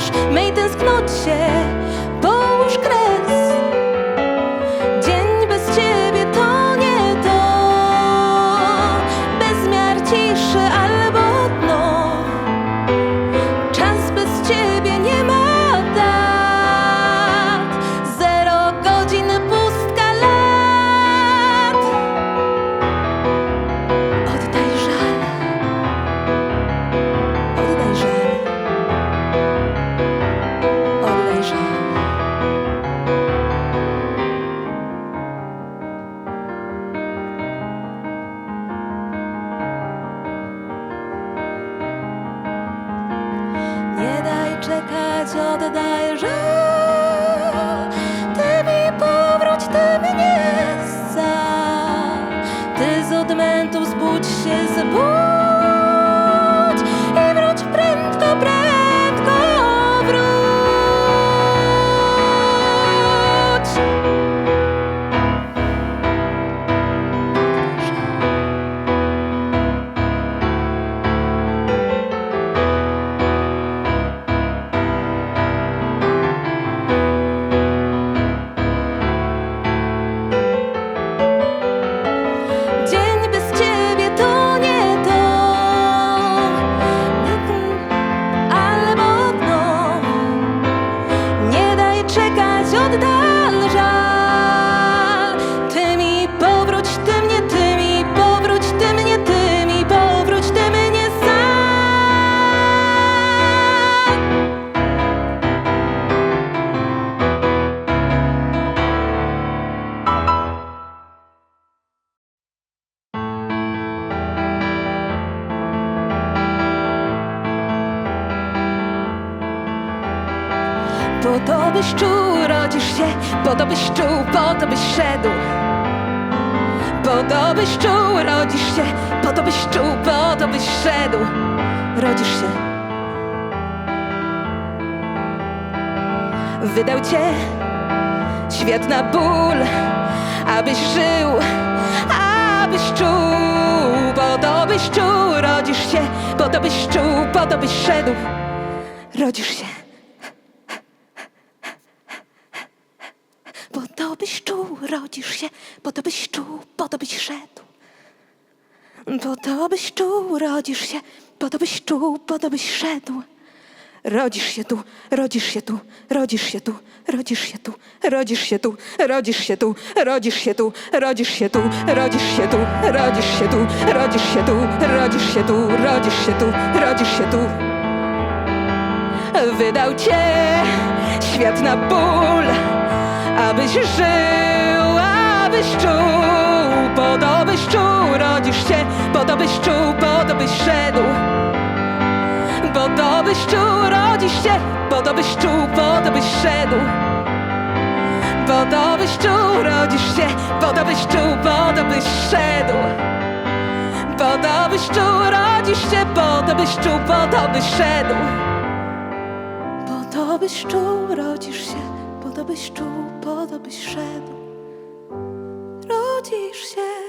płacz, mej tęsknocie, połóż krew. other than Po to byś czuł, rodzisz się, po to byś czuł, po to byś szedł. Po to byś czuł, rodzisz się, po to byś czuł, po to byś szedł. Rodzisz się. Wydał cię świat na ból, abyś żył, abyś czuł. Po to byś czuł, rodzisz się, po to byś czuł, po to byś szedł. Rodzisz się. Po to czuł, rodzisz się, po to byś czuł, po to byś szedł. Po to byś czuł, rodzisz się, po to byś czuł, po to byś szedł. Rodzisz się tu, rodzisz się tu, rodzisz się tu, rodzisz się tu, rodzisz się tu, rodzisz się tu, rodzisz się tu, rodzisz się tu, rodzisz się tu, rodzisz się tu, rodzisz się tu, rodzisz się tu, rodzisz się tu, rodzisz się tu. Wydał cię świat na ból, abyś żył, abyś czuł, po to byś czuł, rodzisz się, po to byś czuł, po to byś szedł. Po to byś czuł, rodzisz się, po to byś czuł, po to byś szedł. Po to byś czuł, rodzisz się, po to byś czuł, po to byś szedł. Po to byś czuł, rodzisz się, po to byś czuł, po to byś szedł. Po to byś czuł, rodzisz się, po to byś czuł, po to byś szedł. Rodzisz się.